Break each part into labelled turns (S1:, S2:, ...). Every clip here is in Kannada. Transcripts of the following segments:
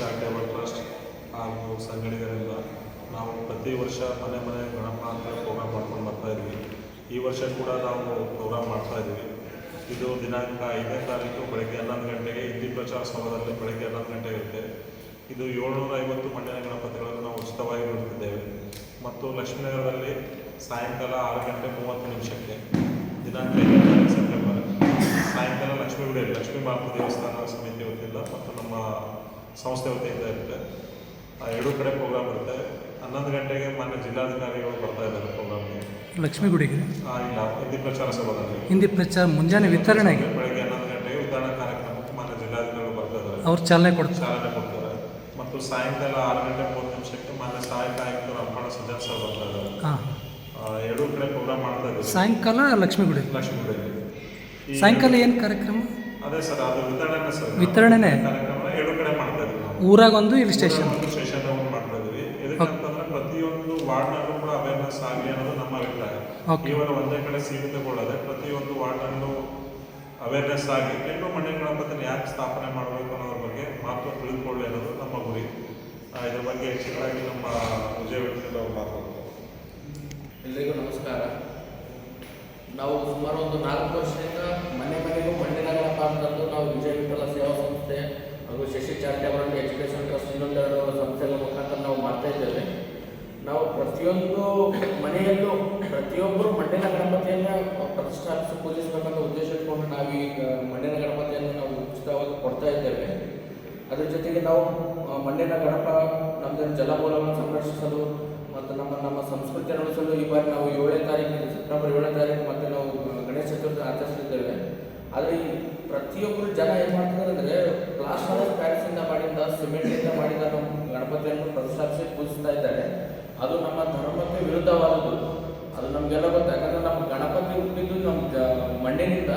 S1: ಚಾರಿಟೇಬಲ್ ಟ್ರಸ್ಟ್ ಹಾಗೂ ಸಂಘಟನೆಗಳಿಂದ ನಾವು ಪ್ರತಿ ವರ್ಷ ಮನೆ ಮನೆ ಗಣಪ ಅಂತ ಪ್ರೋಗ್ರಾಮ್ ಮಾಡ್ಕೊಂಡು ಬರ್ತಾ ಇದ್ವಿ. ಈ ವರ್ಷ ಕೂಡ ನಾವು ಪ್ರೋಗ್ರಾಮ್ ಮಾಡ್ತಾ ಇದ್ವಿ. ಇದು ದಿನಾಂಕ ಐದನೇ ತಾರೀಕು ಬೆಳಗ್ಗೆ ಹನ್ನೊಂದು ಗಂಟೆಗೆ ಹಿಂದಿ ಪ್ರಚಾರ ಸಭಾದಲ್ಲಿ ಬೆಳಗ್ಗೆ ಹನ್ನೊಂದು ಗಂಟೆಗೆ ಇರುತ್ತೆ. ಇದು ಏಳ್ನೂರ ಐವತ್ತು ಮಂಡ್ಯನ ಗಣಪತಿಗಳನ್ನು ನಾವು ಉಚಿತವಾಗಿ ಬಿಡುತ್ತಿದ್ದೇವೆ ಮತ್ತು ಲಕ್ಷ್ಮೀನಗರದಲ್ಲಿ ಸಾಯಂಕಾಲ ಆರು ಗಂಟೆ ಮೂವತ್ತು ನಿಮಿಷಕ್ಕೆ, ದಿನಾಂಕ ಐದನೇ ಸೆಪ್ಟೆಂಬರ್, ಸಾಯಂಕಾಲ ಲಕ್ಷ್ಮೀ ಗುಡಿಯಲ್ಲಿ ಲಕ್ಷ್ಮೀ ಮಾತು ದೇವಸ್ಥಾನ ಸಮಿತಿ ವತಿಯಿಂದ ಮತ್ತು ನಮ್ಮ ಸಂಸ್ಥೆ ವತಿಯಿಂದ ಇರುತ್ತೆ ಆ ಎರಡೂ ಕಡೆ ಪ್ರೋಗ್ರಾಮ್ ಇರುತ್ತೆ ಹನ್ನೊಂದು ಗಂಟೆಗೆ ಮಾನ್ಯ ಜಿಲ್ಲಾಧಿಕಾರಿಗಳು ಬರ್ತಾ ಇದ್ದಾರೆ ಪ್ರೋಗ್ರಾಮ್ಗೆ
S2: ಲಕ್ಷ್ಮೀ ಗುಡಿಗೆ
S1: ಇಲ್ಲ. ಹಿಂದಿ ಪ್ರಚಾರ ಸಭಾದಲ್ಲಿ.
S2: ಹಿಂದಿ ಪ್ರಚಾರ ಮುಂಜಾನೆ ವಿತರಣೆ
S1: ಬೆಳಗ್ಗೆ ಹನ್ನೊಂದು ಗಂಟೆಗೆ ವಿತರಣಾ ಕಾರ್ಯಕ್ರಮಕ್ಕೆ ಮಾನ್ಯ ಜಿಲ್ಲಾಧಿಕಾರಿಗಳು ಬರ್ತಾ ಇದ್ದಾರೆ.
S2: ಅವ್ರು ಚಾಲನೆ ಕೊಡ್ತಾರೆ.
S1: ಚಾಲನೆ ಕೊಡ್ತಾರೆ. ಮತ್ತು ಸಾಯಂಕಾಲ ಆರು ಗಂಟೆ ಮೂವತ್ತು ನಿಮಿಷಕ್ಕೆ ಮಾನ್ಯ ಸಹಾಯಕ ಆಯುಕ್ತರು ಅಪ್ಪಣ ಸಜ್ಜನ್ ಸರ್ ಬರ್ತಾ ಇದ್ದಾರೆ. ಎರಡೂ ಕಡೆ ಪ್ರೋಗ್ರಾಮ್ ಮಾಡ್ತಾ ಇದ್ದಾರೆ
S2: ಸಾಯಂಕಾಲ ಲಕ್ಷ್ಮೀ ಗುಡಿ
S1: ಲಕ್ಷ್ಮೀ ಗುಡಿ
S2: ಸಾಯಂಕಾಲ ಏನು ಕಾರ್ಯಕ್ರಮ?
S1: ಅದೇ ಸರ್ ಅದು ವಿತರಣೆ ಸರ್.
S2: ವಿತರಣೆನೇ?
S1: ಕಾರ್ಯಕ್ರಮ ಹಿಲ್
S2: ಊರಾಗ ಒಂದು ಇಲ್ಲಿ ಸ್ಟೇಷನ್
S1: ಸ್ಟೇಷನ್ ಮಾಡ್ತಾ ಇದ್ದೀವಿ. ಎದಕ್ಕಂತಂದ್ರೆ ಪ್ರತಿಯೊಂದು ವಾರ್ಡ್ನಲ್ಲೂ ಕೂಡ ಅವೇರ್ನೆಸ್ ಆಗಲಿ ಅನ್ನೋದು ನಮ್ಮ ಅಭಿಪ್ರಾಯ. ಕೇವಲ ಒಂದೇ ಕಡೆ ಸೀಮಿತಗೊಳ್ಳದೆ ಪ್ರತಿಯೊಂದು ವಾರ್ಡ್ನಲ್ಲೂ ಅವೇರ್ನೆಸ್ ಆಗಿ ಹೆಣ್ಣು ಮಣ್ಣಿನ ಗಣಪತಿನ ಯಾಕೆ ಸ್ಥಾಪನೆ ಮಾಡಬೇಕು ಅನ್ನೋದ್ರ ಬಗ್ಗೆ ಮಾತು ತಿಳಿದುಕೊಳ್ಳಿ ಅನ್ನೋದು ನಮ್ಮ ಗುರಿ. ಆ, ಇದ್ರ ಬಗ್ಗೆ ಹೆಚ್ಚಿನದಾಗಿ ನಮ್ಮ ವಿಜಯ ಅವರು
S3: ಎಲ್ರಿಗೂ ನಮಸ್ಕಾರ. ನಾವು ಸುಮಾರು ಒಂದು ನಾಲ್ಕು ವರ್ಷದಿಂದ ಮನೆ ಮನೆಗೂ ಮಣ್ಣಿನ ಗಣಪ ಅಂತಂದು ನಾವು ವಿಜಯ ವಿಠಲ ಸೇವಾ ಸಂಸ್ಥೆ ಹಾಗೂ ಶಶಿ ಚಾರಿಟೇಬಲ್ ಎಜುಕೇಷನ್ ಟ್ರಸ್ಟ್ ಇನ್ನೊಂದೆರಡು ಸಂಸ್ಥೆಗಳ ಮುಖಾಂತರ ನಾವು ಮಾಡ್ತಾ ಇದ್ದೇವೆ. ನಾವು ಪ್ರತಿಯೊಂದು ಮನೆಯಲ್ಲೂ ಪ್ರತಿಯೊಬ್ಬರು ಮಣ್ಣಿನ ಗಣಪತಿಯನ್ನು ಪ್ರತಿಷ್ಠಾಪಿಸಿ, ಪೂಜಿಸಬೇಕಂತ ಉದ್ದೇಶ ಇಟ್ಕೊಂಡು ನಾವು ಈಗ ಮಣ್ಣಿನ ಗಣಪತಿಯನ್ನು ನಾವು ಉಚಿತವಾಗಿ ಕೊಡ್ತಾ ಇದ್ದೇವೆ. ಅದ್ರ ಜೊತೆಗೆ ನಾವು ಮಣ್ಣಿನ ಗಣಪ ನಮ್ಮದು ಜಲಮೂಲವನ್ನು ಸಂರಕ್ಷಿಸಲು ಮತ್ತು ನಮ್ಮ ನಮ್ಮ ಸಂಸ್ಕೃತಿಯನ್ನು ಉಳಿಸಲು ಈ ಬಾರಿ ನಾವು ಏಳನೇ ತಾರೀಕು ಸೆಪ್ಟೆಂಬರ್ ಏಳನೇ ತಾರೀಕು ಮತ್ತೆ ನಾವು ಗಣೇಶ ಚತುರ್ಥಿ ಆಚರಿಸಲಿದ್ದೇವೆ ಆದರೆ ಈ ಪ್ರತಿಯೊಬ್ಬರು ಜನ ಏನು ಮಾಡ್ತಾರೆ ಅಂದರೆ ಪ್ಲಾಸ್ಟರ್ ಆಫ್ ಪ್ಯಾರಿಸಿಂದ ಮಾಡಿದ ಸಿಮೆಂಟಿಂದ ಮಾಡಿದ ಗಣಪತಿಯನ್ನು ಪ್ರತಿಷ್ಠಾಪಿಸಿ ಪೂಜಿಸ್ತಾ ಇದ್ದಾರೆ. ಅದು ನಮ್ಮ ಧರ್ಮಕ್ಕೆ ವಿರುದ್ಧವಾದದ್ದು. ಅದು ನಮಗೆಲ್ಲ ಗೊತ್ತ. ಯಾಕಂದ್ರೆ ನಮ್ಮ ಗಣಪತಿ ಹುಟ್ಟಿದ್ದು ನಮ್ಮ ಮಣ್ಣಿನಿಂದ.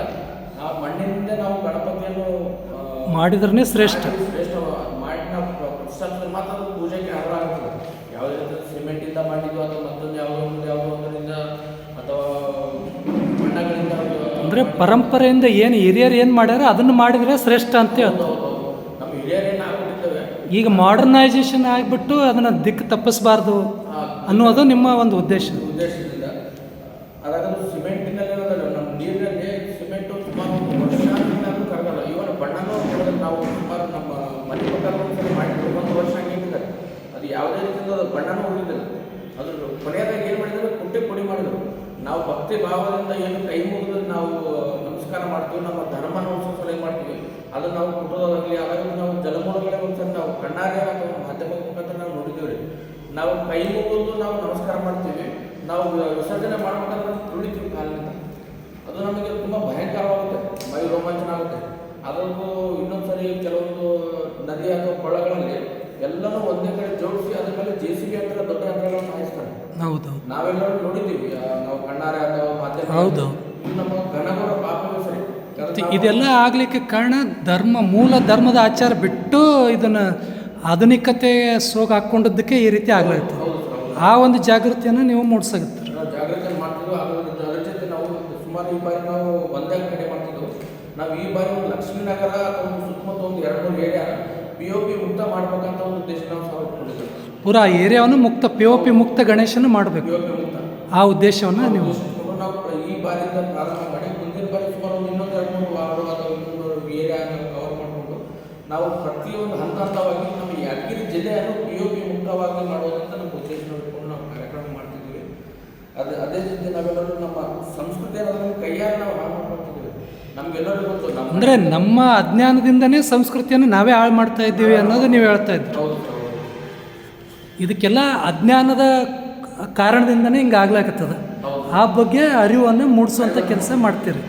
S3: ಆ ಮಣ್ಣಿನಿಂದ ನಾವು ಗಣಪತಿಯನ್ನು ಮಾಡಿದ್ರೆ
S2: ಮಾಡಿದ್ರೇ ಶ್ರೇಷ್ಠ.
S3: ಶ್ರೇಷ್ಠ.
S2: ಅಂದರೆ ಪರಂಪರೆಯಿಂದ ಏನು ಹಿರಿಯರು ಏನು ಮಾಡ್ಯಾರ, ಅದನ್ನು ಮಾಡಿದರೆ ಶ್ರೇಷ್ಠ ಅಂತ ಹೇಳ್ತಾರೆ. ಈಗ ಮಾಡರ್ನೈಸೇಷನ್ ಆಗಿಬಿಟ್ಟು ಅದನ್ನು ದಿಕ್ಕು ತಪ್ಪಿಸಬಾರ್ದು ಅನ್ನೋದು ನಿಮ್ಮ ಒಂದು ಉದ್ದೇಶ.
S3: ಯಾವುದೇ ರೀತಿಯಿಂದ ಬಣ್ಣನೂ ಉಳಿದಿಲ್ಲ. ಅದ್ರ ಕೊನೆಯದಾಗಿ ಏನು ಮಾಡಿದ್ರು, ಕುಂಟೆ ಪುಡಿ ಮಾಡಿದ್ರು. ನಾವು ಭಕ್ತಿ ಭಾವದಿಂದ ಏನು ಕೈ ಮುಗಿದು ನಾವು ನಮಸ್ಕಾರ ಮಾಡ್ತೀವಿ ನಮ್ಮ ಧರ್ಮನ ಉಳಿಸೋ ಸಲ ಏನು ಮಾಡ್ತೀವಿ. ಅದು ನಾವು ಕುಟುಂಬದಾಗಲಿ ಅದಾಗ ನಾವು ಜಲಮೂಲಗಳೇ ಒಂದ್ಸರಿ ನಾವು ಕಣ್ಣಾರೆ ಮಾಧ್ಯಮ ಮಾಧ್ಯಮದ ಮುಖಾಂತರ ನಾವು ನೋಡಿದ್ದೀವಿ. ನಾವು ಕೈ ಮುಗಿದು ನಾವು ನಮಸ್ಕಾರ ಮಾಡ್ತೀವಿ. ನಾವು ವಿಸರ್ಜನೆ ಮಾಡ್ಬೇಕಾದ್ರೆ ತುಳಿತೀವಿ ಕಾಲಿನಿಂದ. ಅದು ನಮಗೆ ತುಂಬ ಭಯಂಕರವಾಗುತ್ತೆ ಮೈ ರೋಮಾಂಚನ ಆಗುತ್ತೆ ಅದಕ್ಕೂ ಇನ್ನೊಂದು ಸರಿ ಕೆಲವೊಂದು ನದಿ ಅಥವಾ ಕೊಳಗಳಲ್ಲಿ ಎಲ್ಲನೂ ಒಂದೇ ಕಡೆ ಜೋಡಿಸಿ ಅದ್ರ ಮೇಲೆ ಜೆ ಸಿ ಬಿ ಅಂತ ದೊಡ್ಡ ಯಂತ್ರಗಳನ್ನು
S2: ಸಾಯಿಸ್ತಾರೆ
S3: ನಾವೆಲ್ಲರೂ ನೋಡಿದ್ದೀವಿ ನಾವು ಕಣ್ಣಾರೆ ಅಥವಾ ಮಾಧ್ಯಮ. ನಮ್ಮ ಘನಘೋರ ಪಾಪವೇ ಸರಿ ಯಾಕಂದ್ರೆ ನಾವು-
S2: ಇದೆಲ್ಲ ಆಗಲಿಕ್ಕೆ ಕಾರಣ ಧರ್ಮ ಮೂಲ ಧರ್ಮದ ಆಚಾರ ಬಿಟ್ಟು ಇದನ್ನು ಆಧುನಿಕತೆ ಸೋಗ ಹಾಕ್ಕೊಂಡಿದ್ದಕ್ಕೆ ಈ ರೀತಿ
S3: ಹೌದು.
S2: ಆ ಒಂದು ಜಾಗೃತಿಯನ್ನು ನೀವು
S3: ಮೂಡಿಸಾಗುತ್ತೆ ಈ ಬಾರಿ ನಾವು ಒಂದೇ ಕಡೆ ಮಾಡ್ತಿದ್ವು. ನಾವು ಈ ಬಾರಿ ಒಂದು ಲಕ್ಷ್ಮೀನಗರ ಅಥವಾ ಒಂದು ಸುತ್ತಮುತ್ತ ಒಂದು ಎರಡು ಮೂರು ಏರಿಯಾ ಪಿ ಒ ಪಿ ಮುಕ್ತ ಮಾಡ್ಬೇಕಂತ ಒಂದು ಉದ್ದೇಶ ನಾವು ಇಟ್ಕೊಂಡಿದ್ದೇವೆ
S2: ಪೂರಾ ಏರಿಯಾವನ್ನು ಮುಕ್ತ ಪಿ ಒ ಪಿ ಮುಕ್ತ ಗಣೇಶನ ಮಾಡಬೇಕು. ಆ ಉದ್ದೇಶವನ್ನು ನೀವು
S3: ನಾವು ಈ ಬಾರಿಯಿಂದ ಪ್ರಾರಂಭ ಮಾಡಿ ನಾವು ಪ್ರತಿಯೊಂದು ಹಂತ ಹಂತವಾಗಿ ನಮ್ಮ ಯಾದಗಿರಿ ಜಿಲ್ಲೆಯನ್ನು ಪಿ ಒ ಪಿ ಮುಕ್ತವಾಗಿ ಮಾಡುವುದಂತ ನಮ್ಮ ಉದ್ದೇಶ ಇಟ್ಕೊಂಡು ನಾವು ಕಾರ್ಯಕ್ರಮ ಮಾಡ್ತಿದ್ವಿ. ಅದು ಅದೇ ರೀತಿ ನಾವೆಲ್ಲರೂ ನಮ್ಮ ಸಂಸ್ಕೃತಿಯನ್ನು ನಮ್ಮ ಕೈಯಾರೆ ನಾವು ಹಾಳು ಮಾಡ್ಕೊತಿದ್ದೇವೆ ನಮಗೆಲ್ಲರಿಗೂ ಗೊತ್ತು ನಮ್ಮ
S2: ಅಂದರೆ ನಮ್ಮ ಅಜ್ಞಾನದಿಂದನೇ ಸಂಸ್ಕೃತಿಯನ್ನು ನಾವೇ ಹಾಳು ಮಾಡ್ತಾ ಇದ್ದೀವಿ ಅನ್ನೋದು ನೀವು ಹೇಳ್ತಾ ಇದ್ದೀವಿ
S3: ಹೌದು.
S2: ಇದಕ್ಕೆಲ್ಲ ಅಜ್ಞಾನದ ಕಾರಣದಿಂದನೇ ಹಿಂಗೆ ಆಗ್ಲಾಕತ್ತದ. ಆ ಬಗ್ಗೆ ಅರಿವನ್ನು ಮೂಡಿಸುವಂಥ ಕೆಲಸ ಮಾಡ್ತೀರಿ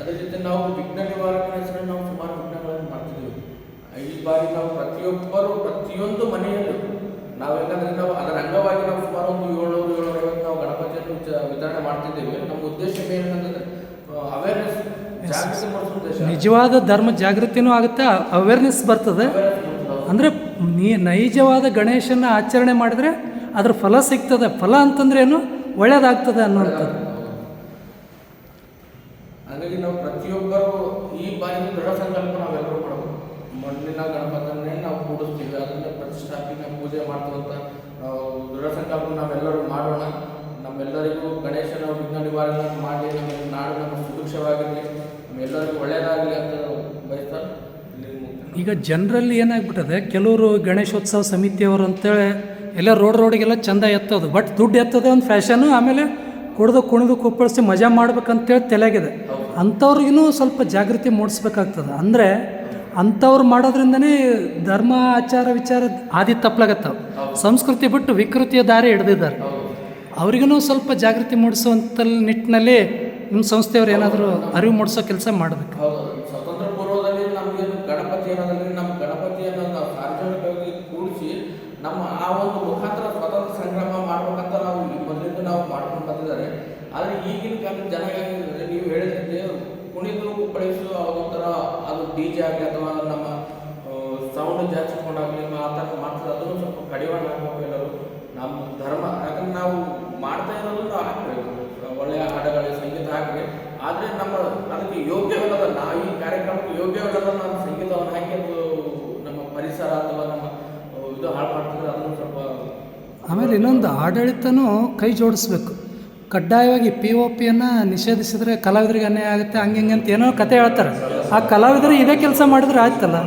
S3: ಅದೇ ಜೊತೆ ನಾವು ವಿಘ್ನ ನಿವಾರಕ ಹೆಸರಲ್ಲಿ ನಾವು ಸುಮಾರು ವಿಘ್ನಗಳನ್ನು ಮಾಡ್ತಿದ್ದೀವಿ. ಈ ಬಾರಿ ನಾವು ಪ್ರತಿಯೊಬ್ಬರು ಪ್ರತಿಯೊಂದು ಮನೆಯಲ್ಲೂ ನಾವು ಯಾಕಂದ್ರೆ ನಾವು ಅದರ ಅಂಗವಾಗಿ ನಾವು ಸುಮಾರು ಒಂದು ಏಳ್ನೂರು ಏಳ್ನೂರ ಐವತ್ತು ನಾವು ಗಣಪತಿಯನ್ನು ವಿತರಣೆ ಮಾಡ್ತಿದ್ದೇವೆ. ನಮ್ಮ ಉದ್ದೇಶ ಏನಂತಂದ್ರೆ ಅವೇರ್ನೆಸ್ ಜಾಗೃತಿ ಉದ್ದೇಶ.
S2: ನಿಜವಾದ ಧರ್ಮ ಜಾಗೃತಿನೂ ಆಗುತ್ತೆ ಅವೇರ್ನೆಸ್ ಬರ್ತದೆ. ಅಂದರೆ ನೀ ನೈಜವಾದ ಗಣೇಶನ ಆಚರಣೆ ಮಾಡಿದ್ರೆ ಅದ್ರ ಫಲ ಸಿಗ್ತದೆ. ಫಲ ಅಂತಂದ್ರೆ ಏನು? ಒಳ್ಳೇದಾಗ್ತದೆ ಅನ್ನೋಂಥದ್ದು
S3: ಹಾಗಾಗಿ ನಾವು ಪ್ರತಿಯೊಬ್ಬರು ಈ ಬಾರಿ ದೃಢ ಸಂಕಲ್ಪ ನಾವೆಲ್ಲರೂ ಮಾಡಬೇಕು. ಮಣ್ಣಿನ ಗಣಪತನ್ನೇ ನಾವು ಕೂಡಿಸ್ತೀವಿ, ಅದನ್ನು ಪ್ರತಿಷ್ಠಾಪನೆ ಪೂಜೆ ಮಾಡ್ತೀವಂತ ನಾವು ದೃಢ ಸಂಕಲ್ಪ ನಾವೆಲ್ಲರೂ ಮಾಡೋಣ. ನಮ್ಮೆಲ್ಲರಿಗೂ ಗಣೇಶನ ವಿಘ್ನ ನಿವಾರಣೆ ಮಾಡಿ ನಮ್ಮ ನಾಡು ನಮ್ಮ ಸುಭಿಕ್ಷವಾಗಿರಲಿ. ನಮ್ಮೆಲ್ಲರಿಗೂ ಒಳ್ಳೆಯದಾಗಲಿ ಅಂತ ಬಯಸ್ತಾ
S2: ಈಗ ಜನರಲ್ಲಿ ಏನಾಗ್ಬಿಟ್ಟದೆ, ಕೆಲವರು ಗಣೇಶೋತ್ಸವ ಸಮಿತಿಯವರು ಅಂತೇಳಿ ಎಲ್ಲ ರೋಡ್ ರೋಡಿಗೆಲ್ಲ ಚಂದ ಎತ್ತೋದು, ಬಟ್ ದುಡ್ಡು ಎತ್ತದೆ ಒಂದು ಫ್ಯಾಷನು ಆಮೇಲೆ ಕುಡ್ದು ಕುಣಿದು ಕುಪ್ಪಳಿಸಿ ಮಜಾ ಮಾಡ್ಬೇಕಂತೇಳಿ ತಲೆಗಿದೆ ಅಂಥವ್ರಿಗೂ ಸ್ವಲ್ಪ ಜಾಗೃತಿ ಮೂಡಿಸ್ಬೇಕಾಗ್ತದೆ. ಅಂದರೆ ಅಂಥವ್ರು ಮಾಡೋದ್ರಿಂದನೇ ಧರ್ಮ, ಆಚಾರ, ವಿಚಾರ ಆದಿ ತಪ್ಪಲಾಗತ್ತವೆ. ಸಂಸ್ಕೃತಿ ಬಿಟ್ಟು ವಿಕೃತಿಯ ದಾರಿ ಹಿಡ್ದಿದ್ದಾರೆ. ಅವ್ರಿಗೂ ಸ್ವಲ್ಪ ಜಾಗೃತಿ ಮೂಡಿಸುವಂಥ ನಿಟ್ಟಿನಲ್ಲಿ ನಿಮ್ಮ ಸಂಸ್ಥೆಯವ್ರು ಏನಾದರೂ ಅರಿವು ಮೂಡಿಸೋ ಕೆಲಸ ಮಾಡಬೇಕು.
S3: ಸ್ವತಂತ್ರ ಪೂರ್ವದಲ್ಲಿ ಗಣಪತಿ ನಮ್ಮ ಸಾರ್ವಜನಿಕವಾಗಿ ಕೂಡಿಸಿ ನಮ್ಮ ಆ ಒಂದು ಮುಖಾಂತರ ಸ್ವತಂತ್ರ ಸಂಗ್ರಾಮ ಮಾಡ್ಬೇಕಂತ ನಾವು ಈ ಮೊದಲಿಂದ ನಾವು ಮಾಡ್ಕೊಂಡು ಬಂದಿದ್ದಾರೆ ಆದರೆ ಈಗಿನ ಕಾಲದ ಜನ ನೀವು ಹೇಳಿದಂತೆ ಕುಣಿದು ಕುಪ್ಪಳಿಸು ಒಂಥರ ಅದು ಡಿ ಜೆ ಆಗಲಿ ಅಥವಾ ನಮ್ಮ ಸೌಂಡ್ ಜಾಸ್ತಿಕೊಂಡಾಗಲಿ ಆ ಥರ ಮಾಡ್ತಾರೆ ಅದನ್ನು ಸ್ವಲ್ಪ ಕಡಿವಾಣ ಹಾಕಬೇಕು ಎಲ್ಲರೂ. ನಮ್ಮ ಧರ್ಮ, ಯಾಕಂದ್ರೆ ನಾವು ಮಾಡ್ತಾ ಇರೋದು ನಾವು ಹಾಕಬೇಕು ಒಳ್ಳೆಯ ಹಾಡುಗಳು, ಸಂಗೀತ ಹಾಕಿ ಆದರೆ ನಮ್ಮ ಅದಕ್ಕೆ ಯೋಗ್ಯವಲ್ಲದ, ನಾವು ಈ ಕಾರ್ಯಕ್ರಮಕ್ಕೆ ಯೋಗ್ಯವಲ್ಲದ ನಮ್ಮ ಸಂಗೀತವನ್ನು ಹಾಕಿ ಅದು ನಮ್ಮ ಪರಿಸರ ಅಥವಾ ನಮ್ಮ ಇದು ಹಾಳು ಮಾಡ್ತಿದ್ರೆ ಅದನ್ನು ಸ್ವಲ್ಪ
S2: ಆಮೇಲೆ ಇನ್ನೊಂದು ಆಡಳಿತನೂ ಕೈ ಜೋಡಿಸ್ಬೇಕು. ಕಡ್ಡಾಯವಾಗಿ ಪಿ ಒ ಪಿಯನ್ನು ನಿಷೇಧಿಸಿದ್ರೆ ಕಲಾವಿದರಿಗೆ ಅನ್ಯಾಯ ಆಗುತ್ತೆ ಹಂಗೆ ಹಿಂಗೆ ಅಂತ ಏನೋ ಕತೆ ಹೇಳ್ತಾರೆ. ಆ ಕಲಾವಿದರು ಇದೇ ಕೆಲಸ ಮಾಡಿದ್ರೆ ಆಯ್ತಲ್ಲ?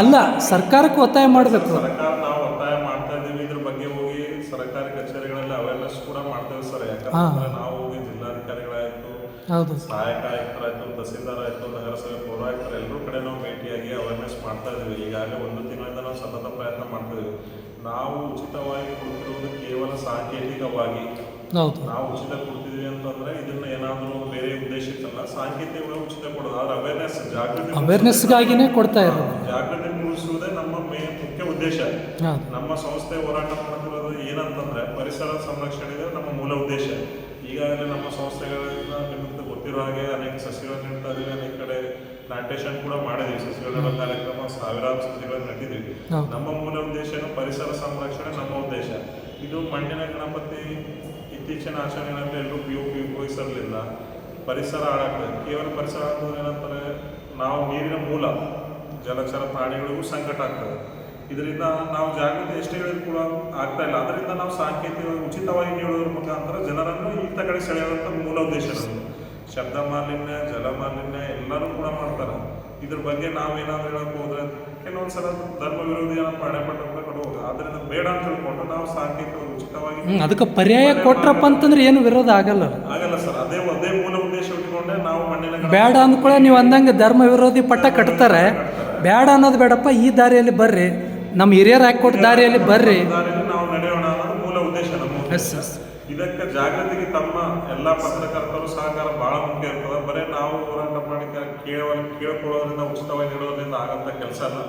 S1: ಅಲ್ಲೇ
S2: ಸರ್ಕಾರಕ್ಕೆ ಒತ್ತಾಯ ಮಾಡಬೇಕು.
S1: ಸರ್ಕಾರ ನಾವು ಒತ್ತಾಯ ಮಾಡ್ತಾ ಇದ್ದೀವಿ ಇದ್ರ ಬಗ್ಗೆ ಹೋಗಿ ಸರ್ಕಾರಿ ಕಚೇರಿಗಳಲ್ಲಿ ಅವೇರ್ನೆಸ್ ಕೂಡ ಮಾಡ್ತೇವೆ ಸರ್. ಯಾಕಂತಂದ್ರೆ ನಾವು ಹೋಗಿ
S2: ಹೌದು.
S1: ಸಹಾಯಕ ತಹಸೀಲ್ದಾರ್ ಆಯಿತು ನಗರಸಭೆ ಪೌರಾಯುಕ್ತರು ಎಲ್ಲರೂ ಕಡೆ ನಾವು ಭೇಟಿಯಾಗಿ ಅವೇರ್ನೆಸ್ ಮಾಡ್ತಾ ಇದ್ದೀವಿ. ಈಗಾಗಲೇ ಒಂದು ತಿಂಗಳಿಂದ ನಾವು ಸತತ ಪ್ರಯತ್ನ ಮಾಡ್ತಾ ಇದ್ದೀವಿ. ನಾವು ಉಚಿತವಾಗಿ ಕೊಡ್ತಿರುವುದು ಕೇವಲ ಸಾಂಕೇತಿಕವಾಗಿ. ನಾವು ಉಚಿತ ಕೊಡ್ತಿದ್ವಿ ಅಂತಂದ್ರೆ ಇದನ್ನ ಏನಾದರೂ ಬೇರೆ ಉದ್ದೇಶ ಇತ್ತಲ್ಲ ಸಾಂಕೇತಿಕವಾಗಿ ಉಚಿತ ಕೊಡೋದು. ಆದ್ರೆ ಅವೇರ್ನೆಸ್ ಜಾಗೃತಿ
S2: ಅವೇರ್ನೆಸ್ಗಾಗಿನೇ ಕೊಡ್ತಾ ಇರೋದು.
S1: ಜಾಗೃತಿ ಮೂಡಿಸುವುದೇ ನಮ್ಮ ಮೇ ಮುಖ್ಯ ಉದ್ದೇಶ. ನಮ್ಮ ಸಂಸ್ಥೆ ಹೋರಾಟ ಮಾಡ್ತಿರೋದು ಏನಂತಂದ್ರೆ ಪರಿಸರ ಸಂರಕ್ಷಣೆ ನಮ್ಮ ಮೂಲ ಉದ್ದೇಶ. ಈಗಾಗಲೇ ನಮ್ಮ ಸಂಸ್ಥೆಗಳಿಂದ ಗೊತ್ತಿರೋ ಹಾಗೆ ಅನೇಕ ಸಸಿಗಳನ್ನ ನೆಡ್ತಾ ಇದೀವಿ. ಅನೇಕ ಕಡೆ ಪ್ಲಾಂಟೇಶನ್ ಕೂಡ ಮಾಡಿದೀವಿ. ಸಸಿಗಳನ್ನ ಕಾರ್ಯಕ್ರಮ ಸಾವಿರಾರು ಸಸಿಗಳನ್ನ ನೆಟ್ಟಿದ್ದೀವಿ. ನಮ್ಮ ಮೂಲ ಉದ್ದೇಶ ಪರಿಸರ ಸಂರಕ್ಷಣೆ ನಮ್ಮ ಉದ್ದೇಶ. ಇದು ಮಣ್ಣಿನ ಗಣಪತಿ ಇತ್ತೀಚಿನ ಆಚರಣೆಗಳಲ್ಲಿ ಎಲ್ಲರೂ ಪಿ ಯು ಪಿ ಉಪಯೋಗಿಸಿರಲಿಲ್ಲ. ಪರಿಸರ ಹಾಳಾಗ್ತದೆ ಕೇವಲ ಪರಿಸರ ಅಂತಂದ್ರೆ ಏನಂತಾರೆ ನಾವು ನೀರಿನ ಮೂಲ ಜಲಚರ ಪ್ರಾಣಿಗಳಿಗೂ ಸಂಕಟ ಆಗ್ತದೆ. ಇದರಿಂದ ನಾವು ಜಾಗೃತಿ ಎಷ್ಟೇ ಹೇಳಿದ್ರು ಕೂಡ ಆಗ್ತಾ ಇಲ್ಲ. ಅದರಿಂದ ನಾವು ಸಾಂಕೇತಿಕ ಉಚಿತವಾಗಿ ನೀಡೋದ್ರ ಮುಖಾಂತರ ಜನರನ್ನು ಈತ ಕಡೆ ಸೆಳೆಯುವಂಥ ಮೂಲ ಉದ್ದೇಶ ಶಬ್ದ ಮಾಲಿನ್ಯ ಜಲ ಮಾಲಿನ್ಯ ಎಲ್ಲರೂ ಕೂಡ ಮಾಡ್ತಾರೆ. ಇದ್ರ ಬಗ್ಗೆ ನಾವೇನಾದ್ರೂ ಹೇಳಕ್ ಹೋದ್ರೆ ಕೆಲವೊಂದು ಸಲ ಧರ್ಮ ವಿರೋಧಿ ಹಣೆಪಟ್ಟ ಹೋಗಿ. ಅದರಿಂದ ಬೇಡ ಅಂತ ಹೇಳ್ಕೊಂಡು ನಾವು ಸಾಂಕೇತಿಕವಾಗಿ ಉಚಿತವಾಗಿ
S2: ಅದಕ್ಕೆ ಪರ್ಯಾಯ ಕೊಟ್ರಪ್ಪ ಅಂತಂದ್ರೆ ಏನು ವಿರೋಧ ಆಗಲ್ಲ.
S1: ಆಗಲ್ಲ ಸರ್ ಅದೇ ಅದೇ ಮೂಲ ಉದ್ದೇಶ ಇಟ್ಕೊಂಡೆ ನಾವು ಮಣ್ಣಿನ
S2: ಬೇಡ ಅಂದ್ಕೊಳ್ಳೆ ನೀವು ಅಂದಂಗೆ ಧರ್ಮ ವಿರೋಧಿ ಪಟ್ಟ ಕಟ್ತಾರೆ. ಬೇಡ ಅನ್ನೋದು ಬೇಡಪ್ಪ ಈ ದಾರಿಯಲ್ಲಿ ಬರ್ರಿ. ನಮ್ಮ ಹಿರಿಯರು ಕೊಟ್ಟ ದಾರಿಯಲ್ಲಿ ಬರ್ರಿ.
S1: ನಾವು ನಡೆಯೋಣ ಅನ್ನೋದು ಮೂಲ ಉದ್ದೇಶ ನಮ್ಮ
S2: ಎಸ್ ಎಸ್
S1: ಇದಕ್ಕೆ ಜಾಗೃತಿಗೆ ತಮ್ಮ ಎಲ್ಲ ಪತ್ರಕರ್ತರು ಸಹಕಾರ ಬಹಳ ಮುಖ್ಯ ಇರ್ತದೆ. ಬರೀ ನಾವು ಹೋರಾಟ ಮಾಡಿ ಕೇಳುವ ಕೇಳ್ಕೊಳ್ಳೋದ್ರಿಂದ ಉಚಿತವಾಗಿ ನೀಡೋದ್ರಿಂದ ಆಗಂತ ಕೆಲಸ ಅಲ್ಲ.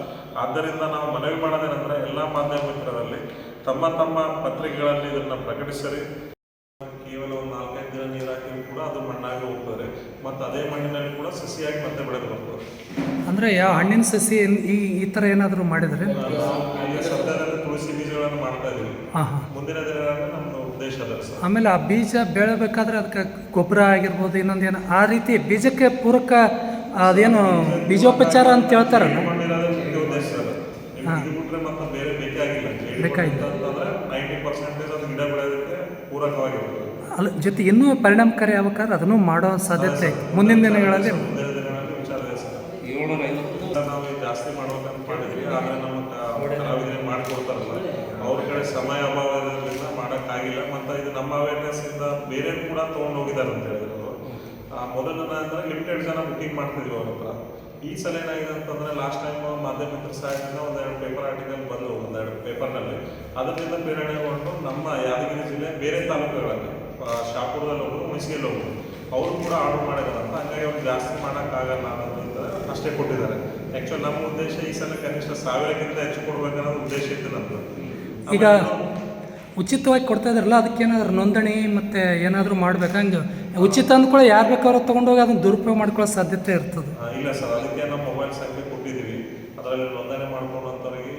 S1: ಆದ್ದರಿಂದ ನಾವು ಮನವಿ ಮಾಡೋದೇನೆಂದ್ರೆ ಎಲ್ಲ ಮಾಧ್ಯಮ ಮಿತ್ರರಲ್ಲಿ ತಮ್ಮ ತಮ್ಮ ಪತ್ರಿಕೆಗಳಲ್ಲಿ ಇದನ್ನು ಪ್ರಕಟಿಸರಿ. ಕೇವಲ ಒಂದು ನಾಲ್ಕೈದು ದಿನ ನೀರು ಹಾಕಿದ್ರು ಕೂಡ ಅದು ಮಣ್ಣಾಗಿ ಹೋಗ್ತದೆ. ಮತ್ತು ಅದೇ ಮಣ್ಣಿನಲ್ಲಿ ಕೂಡ ಸಸಿಯಾಗಿ ಮತ್ತೆ ಬೆಳೆದು ಬರ್ತದೆ.
S2: ಅಂದರೆ ಯಾವ ಹಣ್ಣಿನ ಸಸಿ ಈ ಈ ಥರ ಏನಾದರೂ ಮಾಡಿದರೆ?
S1: ಸದ್ಯದಲ್ಲಿ ತುಳಸಿ ಬೀಜಗಳನ್ನು ಮಾಡ್ತಾ
S2: ಹಾಂ
S1: ಮುಂದಿನ ದಿನಗಳಲ್ಲಿ ನಮ್ಮದು ಉದ್ದೇಶ ಅದ ಸರ್.
S2: ಆಮೇಲೆ ಆ ಬೀಜ ಬೆಳಬೇಕಾದ್ರೆ ಅದಕ್ಕೆ ಗೊಬ್ಬರ ಆಗಿರ್ಬೋದು ಇನ್ನೊಂದೇನು ಆ ರೀತಿ ಬೀಜಕ್ಕೆ ಪೂರಕ ಅದೇನು ಬೀಜೋಪಚಾರ ಅಂತ ಹೇಳ್ತಾರಲ್ಲ?
S1: ಬೇರೆ ಬೇಕಾಗಿಲ್ಲ.
S2: ಅಲ್ಲ ಜೊತೆ ಇನ್ನೂ ಪರಿಣಾಮಕಾರಿ ಆಗ್ಬೇಕಾದ್ರೆ ಅದನ್ನು ಮಾಡೋ ಸಾಧ್ಯತೆ ಮುಂದಿನ ದಿನಗಳಲ್ಲಿ
S1: ವಿಚಾರ ಇದೆ ಸರ್. ಈಗ ನಾವು ಜಾಸ್ತಿ ಮಾಡ್ಬೇಕಂತ ಮಾಡಿದ್ವಿ ಆದರೆ ನಮ್ಮ ಮಾಡಿಕೊಡ್ತಾರಲ್ಲ ಅವ್ರ ಕಡೆ ಸಮಯ ಅಭಾವ ಮಾಡೋಕ್ಕಾಗಿಲ್ಲ ಮತ್ತು ಇದು ನಮ್ಮ ಅವೇರ್ನೆಸ್ ಇಂದ ಬೇರೆ ಕೂಡ ತೊಗೊಂಡು ಹೋಗಿದ್ದಾರೆ ಅಂತ ಹೇಳಿದ್ರು. ಮೊದಲು ಅಂದ್ರೆ ಲಿಮಿಟೆಡ್ ಜನ ಬುಕ್ಕಿಂಗ್ ಮಾಡ್ತಿದ್ವಿ ಅವ್ರ ಹತ್ರ. ಈ ಸಲ ಏನಾಗಿದೆ ಅಂತಂದ್ರೆ ಲಾಸ್ಟ್ ಟೈಮ್ ಮಾಧ್ಯಮ ಮಿತ್ರ ಒಂದೆರಡು ಪೇಪರ್ ಆರ್ಟಿಕಲ್ ಬಂದು ಒಂದೆರಡು ಪೇಪರ್ನಲ್ಲಿ ಅದರಿಂದ ಪ್ರೇರಣೆಗೊಂಡು ನಮ್ಮ ಯಾದಗಿರಿ ಜಿಲ್ಲೆ ಬೇರೆ ತಾಲೂಕುಗಳಲ್ಲಿ ಶಾಪುರದಲ್ಲಿ ಒಬ್ಬರು ಮೈಸೂರಲ್ಲಿ ಹೋಗ್ಬೋದು. ಅವರು ಕೂಡ ಆರ್ಡರ್ ಮಾಡಿದ್ರು ಅಂತ. ಹಂಗಾಗಿ ಅವ್ರು ಜಾಸ್ತಿ ಮಾಡೋಕ್ಕಾಗಲ್ಲ ಅನ್ನೋದ್ರಿಂದ ಅಷ್ಟೇ ಕೊಟ್ಟಿದ್ದಾರೆ. ಆ್ಯಕ್ಚುಲಿ ನಮ್ಮ ಉದ್ದೇಶ ಈ ಸಲ ಕನಿಷ್ಠ ಸಾವಿರಕ್ಕಿಂತ ಹೆಚ್ಚು ಕೊಡ್ಬೇಕನ್ನೋದು ಉದ್ದೇಶ ಇತ್ತು ನಮ್ಮದು
S2: ಈಗ ಉಚಿತವಾಗಿ ಕೊಡ್ತಾ ಇದ್ರಲ್ಲ ಅದಕ್ಕೆ ಏನಾದರೂ ನೋಂದಣಿ ಮತ್ತು ಏನಾದರೂ ಮಾಡ್ಬೇಕು? ಹಂಗೆ ಉಚಿತ ಅಂದ್ಕೊಳ್ಳೋ ಯಾರು ಬೇಕಾದ್ರೂ ತೊಗೊಂಡೋಗಿ ಅದನ್ನು ದುರುಪಯೋಗ ಮಾಡ್ಕೊಳ್ಳೋ ಸಾಧ್ಯತೆ ಇರ್ತದೆ.
S1: ಇಲ್ಲ ಸರ್ ಅದಕ್ಕೆ ನಮ್ಮ ಮೊಬೈಲ್ ಸಂಖ್ಯೆ ಕೊಟ್ಟಿದ್ದೀವಿ ಅದರಲ್ಲಿ ನೋಂದಣಿ ಮಾಡ್ಕೊಂಡಂಥವ್ರಿಗೆ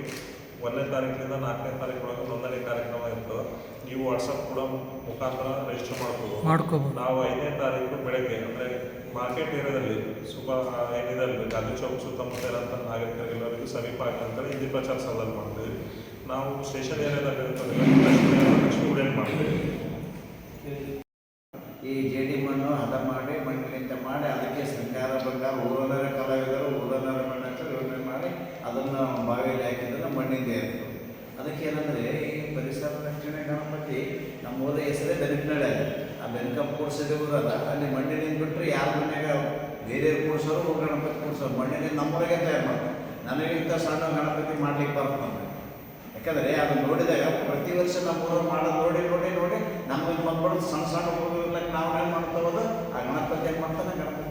S1: ಒಂದನೇ ತಾರೀಕಿನಿಂದ ನಾಲ್ಕನೇ ತಾರೀಕು ಒಳಗೆ ನೋಂದಣಿ ಕಾರ್ಯಕ್ರಮ ಇರ್ತದೆ ನೀವು ವಾಟ್ಸಪ್ ಕೂಡ ಮುಖಾಂತರ ರಿಜಿಸ್ಟರ್ ಮಾಡ್ಕೋಬೋದು.
S2: ಮಾಡ್ಕೋಬೋದು.
S1: ನಾವು ಐದನೇ ತಾರೀಕು ಬೆಳಗ್ಗೆ ಅಂದರೆ ಮಾರ್ಕೆಟ್ ಏರಿಯಾದಲ್ಲಿ ಸುಪ ಏನಿದೆ ಗಾಂಧಿ ಚೌಕ್ ಸುತ್ತಮುತ್ತ ಇರೋಂಥ ನಾಗರಿಕರಿಗೆಲ್ಲರಿಗೂ ಸಮೀಪ ಆಗಲಿ ಅಂತೇಳಿ ಹಿಂದಿ ಪ್ರಚಾರ ಸಲಹೆ ಮಾಡ್ತೀವಿ ನಾವು ಸ್ಟೇಷನ್ ಏರಿಯಾದಲ್ಲಿ ಸ್ಟೂಡೆಂಟ್ ಮಾಡ್ತೀವಿ.
S4: ಈ ಜೇಡಿ ಮಣ್ಣು ಹದ ಮಾಡಿ, ಮಣ್ಣಿನಿಂದ ಮಾಡಿ, ಅದಕ್ಕೆ ಶೃಂಗಾರ ಬಂದ ಊರನ್ನರ ಕಲಾವಿದರು ಊರನ್ನರ ಮಣ್ಣು ಅಂತ ಮಾಡಿ ಅದನ್ನು ಬಾವಿಯಲ್ಲಿ ಹಾಕಿದ್ರೆ ಮಣ್ಣಿಂದ ಇರ್ತದೆ. ಅದಕ್ಕೆ ಏನಂದರೆ, ಈ ಪರಿಸರ ರಕ್ಷಣೆ ಗಣಪತಿ ನಮ್ಮ ಊರ ಹೆಸರೇ ಬೆನಕನಳ್ಳಿ ಆ ಬೆನಕ ಕೂಡಿಸಿದವರಲ್ಲ ಅಲ್ಲಿ ಮಣ್ಣಿನಿಂದ ಬಿಟ್ಟರೆ ಯಾರ ಮನೆಯಾಗ ಬೇರೆ ಕೂಡಿಸೋರು ಗಣಪತಿ ಕೂಡಿಸೋರು ಮಣ್ಣಿನಿಂದ ನಮ್ಮೂರಾಗೆ ತಯಾರು ಮಾಡ್ತಾರೆ. ನನಗಿಂತ ಸಣ್ಣ ಗಣಪತಿ ಮಾಡ್ಲಿಕ್ಕೆ ಬರ್ತದೆ ಯಾಕಂದರೆ ಅದು ನೋಡಿದಾಗ ಪ್ರತಿ ವರ್ಷ ನಮ್ಮ ಊರು ಮಾಡೋದು ನೋಡಿ ನೋಡಿ ನೋಡಿ ನಮ್ಮ ಮಕ್ಕಳು ಸಣ್ಣ ಸಣ್ಣ ಹುಡುಗರ್ಲಕ್ಕೆ ನಾವು ಏನು ಮಾಡ್ತಾ ಹೋದ ಆ ಗಣಪತಿ ಏನು ಮಾಡ್ತಾನೆ ಗಣಪತಿ.